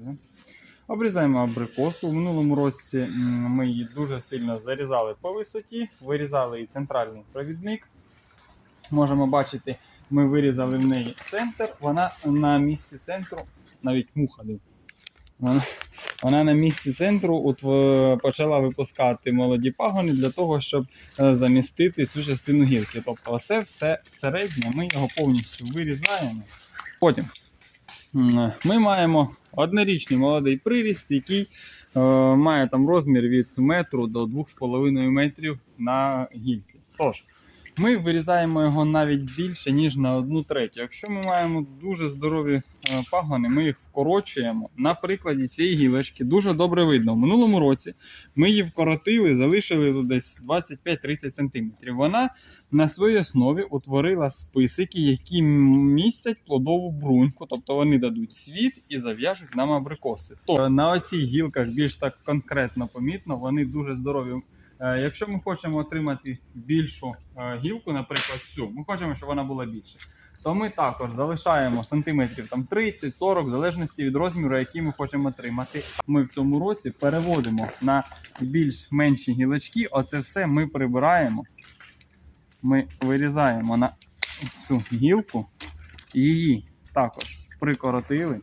показую. Обрізаємо абрикосу. У минулому році ми її дуже сильно зарізали по висоті, вирізали і центральний провідник. Можемо бачити, ми вирізали в неї центр. Вона на місці центру, навіть муха. Вона, вона на місці центру утво- почала випускати молоді пагони для того, щоб е, замістити цю частину гілки. Тобто, це все середнє, ми його повністю вирізаємо. Потім ми маємо однорічний молодий приріст, який е, має там розмір від метру до 2,5 метрів на гільці. Тож, ми вирізаємо його навіть більше, ніж на одну третю. Якщо ми маємо дуже здорові е, пагони, ми їх вкорочуємо. На прикладі цієї гілочки дуже добре видно. В минулому році ми її вкоротили, залишили тут десь 25-30 см. Вона на своїй основі утворила списики, які містять плодову бруньку, тобто вони дадуть світ і зав'яжуть нам абрикоси. То на оцих гілках більш так конкретно помітно, вони дуже здорові. Е, Якщо ми хочемо отримати більшу е, гілку, наприклад, цю, ми хочемо, щоб вона була більша, то ми також залишаємо сантиметрів там 30-40, в залежності від розміру, який ми хочемо отримати. Ми в цьому році переводимо на більш менші гілочки. Оце все ми прибираємо. Ми вирізаємо на цю гілку, її також прикоротили.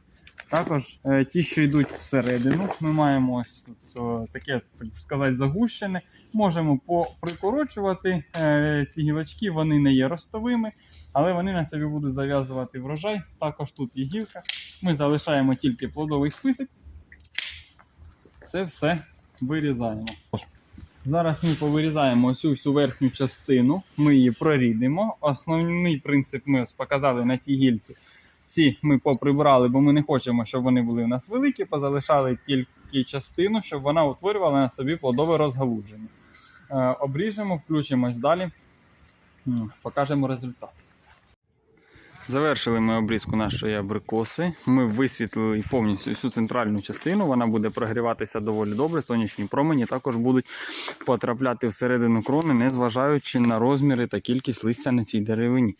Також е, ті, що йдуть всередину, ми маємо ось тут таке, так сказати, загущене. Можемо поприкорочувати е, ці гілочки, вони не є ростовими, але вони на собі будуть зав'язувати врожай. Також тут є гілка. Ми залишаємо тільки плодовий список. Це все вирізаємо. Зараз ми повирізаємо цю всю верхню частину, ми її прорідимо. Основний принцип ми показали на цій гільці. Ці ми поприбрали, бо ми не хочемо, щоб вони були у нас великі, позалишали тільки частину, щоб вона утворювала на собі плодове розгалудження. Е, обріжемо, включимось далі, покажемо результат. Завершили ми обрізку нашої абрикоси. Ми висвітлили повністю всю центральну частину. Вона буде прогріватися доволі добре. Сонячні промені також будуть потрапляти всередину крони, незважаючи на розміри та кількість листя на цій деревині.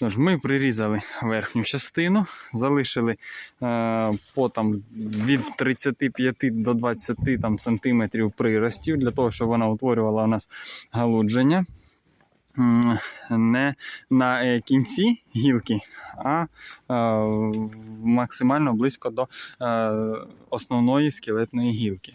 Тож ми прирізали верхню частину, залишили е, по там, від 35 до 20 там, сантиметрів приростів для того, щоб вона утворювала у нас галудження. Не на е, кінці гілки, а е, максимально близько до е, основної скелетної гілки.